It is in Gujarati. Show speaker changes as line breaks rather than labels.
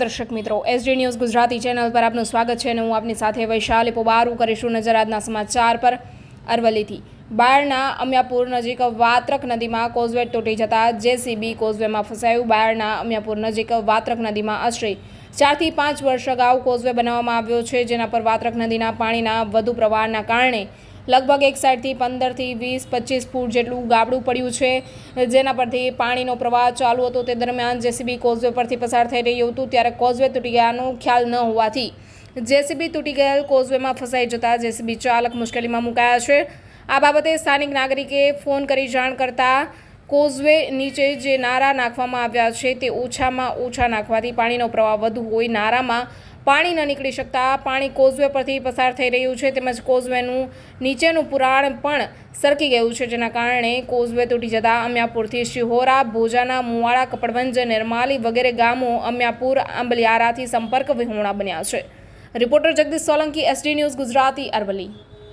દર્શક મિત્રો એસડી ન્યૂઝ ગુજરાતી ચેનલ પર આપનું સ્વાગત છે અને હું આપની સાથે વૈશાલી પોબારું કરીશું નજર આજના સમાચાર પર અરવલ્લીથી. બાયડના અમ્યાપુર નજીક વાત્રક નદીમાં કોઝવે તૂટી જતા જેસીબી કોઝવેમાં ફસાયું બાયડના અમ્યાપુર નજીક વાત્રક નદીમાં આશરે ચારથી પાંચ વર્ષ અગાઉ કોઝવે બનાવવામાં આવ્યો છે, જેના પર વાત્રક નદીના પાણીના વધુ પ્રવાહના કારણે લગભગ એક સાઈડથી પંદરથી વીસ, પચીસ ફૂટ જેટલું ગાબડું પડ્યું છે, જેના પરથી પાણીનો પ્રવાહ ચાલુ હતો. તે દરમિયાન જેસીબી કોઝવે પરથી પસાર થઈ રહ્યું હતું, ત્યારે કોઝવે તૂટી ગયાનો ખ્યાલ ન હોવાથી જેસીબી તૂટી ગયેલ કોઝવેમાં ફસાઈ જતા જેસીબી ચાલક મુશ્કેલીમાં મુકાયા છે. આ બાબતે સ્થાનિક નાગરિકે ફોન કરી જાણ કરતા કોઝવે નીચે જે નારા નાખવામાં આવ્યા છે, તે ઓછામાં ઓછા નાખવાથી પાણીનો પ્રવાહ વધુ હોય નારામાં પાણી ન નીકળી શકતા. પાણી કોઝવે પરથી પસાર થઈ રહ્યું છે. તેમજ કોઝવેનું નીચેનું પુરાણ પણ સરકી ગયું છે, જેના કારણે કોઝવે તૂટી જતા અમ્યાપુરથી શિહોરા, ભોજાના, મુવાડા, કપડવંજ, નિર્માલી વગેરે ગામો અમ્યાપુર, આંબલિયારાથી સંપર્ક વિહોણા બન્યા છે. Reporter Jagdish Solanki, SD news Gujarati Aravalli.